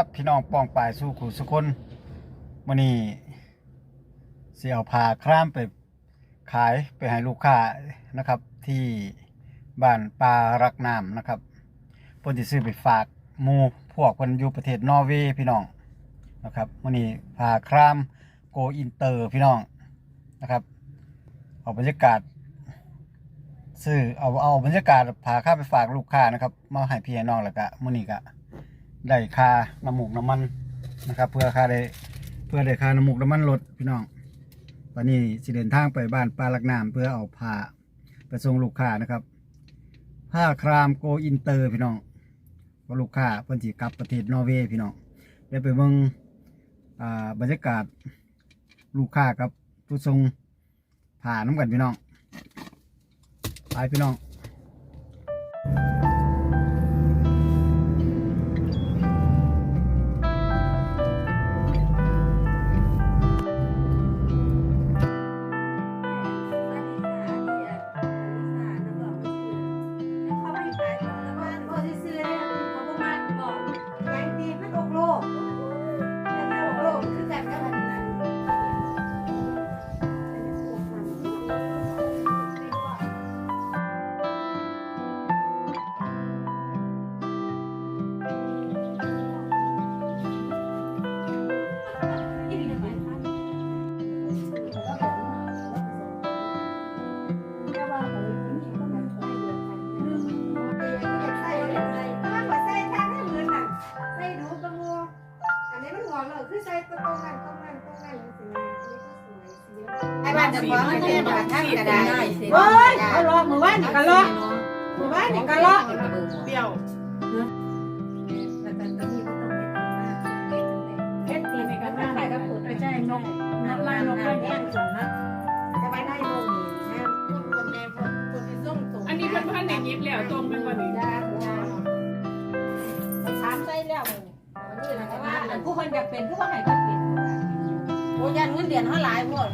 ับพี่น้องป้องปลายสู้ขู่สุคนวันนี้เสี่ยวพาคร่ามไปขายไปให้ลูกค้านะครับ ที่บ้านปลารักน้ำนะครับเพิ่นสิซื้อไปฝากหมู่พวกเพิ่นอยู่ประเทศนอร์เวย์พี่น้องนะครับวันนี้พาคร่ามโกอินเตอร์พี่น้องนะครับเอาบรรยากาศซื้อเอาเอาบรรยากาศพาข้าไปฝากลูกค้านะครับมาให้พี่ให้น้องแล้วก็มื้อนี้ก็ ได้ค่าน้ำมูกน้ำมันนะครับ เพื่อค่าได้เพื่อได้ค่าน้ำมูกน้ำมันรถพี่น้องตอนนี้สิเดินทางไปบ้านปลาลักน้ำเพื่อเอาผ้าไปส่งลูกค้านะครับผ้าครามโกอินเตอร์พี่น้องเพราะลูกค้าเพิ่นสิกลับประเทศนอร์เวย์พี่น้องเดี๋ยวไปเบิ่งอ่าบรรยากาศลูกค้ากับผู้ส่งผ้าน้ำกันพี่น้องไปพี่น้อง ไอ้บ้านจะขอให้เป็นแบบท่านก็ได้โอ้ยเอาลอกมือว่านี่ก็ลอกมือว่านี่ก็ลอกเปรี้ยวเฮ็ดตีในกันว่าใครก็ปวดไปใจนกนัดลานกไปแย่งส่วนะจะไปได้โมงนี้นะคนคนแม่คนคนที่ส่งตัวอันนี้เพิ่นพันในยิบแล้วตรงเป็นบ่นี่จ้ ผู้คนอยากเป็นผู้ว่าให้ก็เป็นโอ้ยันเงินเดือนเท่าหลายหมด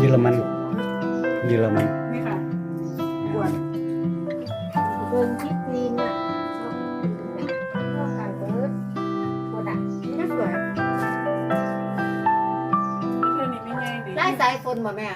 เยอรมันเยอรมันนี่ค่ะปวดเบิ่งที่จีนน่ะชอบชอบการเบิร์ดปวดอะนี่สวยเธอนี่ไม่ง่ายดีได้สายฝนบ่แม่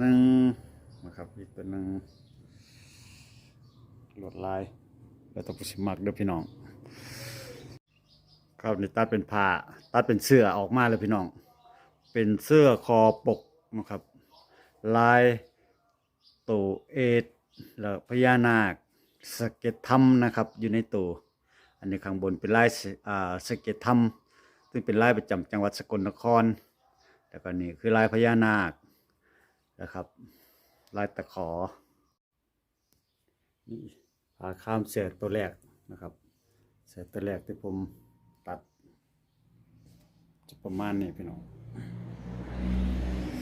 หนึ่งนะครับ อีกตัวหนึ่งลวดลาย แล้วต้องสิมักเด้อพี่น้อง ครับนี่ตัดเป็นผ้าตัดเป็นเสื้อออกมาเลยพี่น้อง เป็นเสื้อคอปกนะครับ ลายตัวเอดแล้วพญานาคสเก็ตทำนะครับ อยู่ในตัวอันนี้ข้างบนเป็นลายสอ่าสเก็ตทำซึ่งเป็นลายประจำจังหวัดสกลนคร แล้วก็นี่คือลายพญานาค นะครับ ลายตะขอนี่ผ่าข้ามเสือตัวแรกนะครับเสือตัวแรกที่ผมตัด จะประมาณนี้พี่น้อง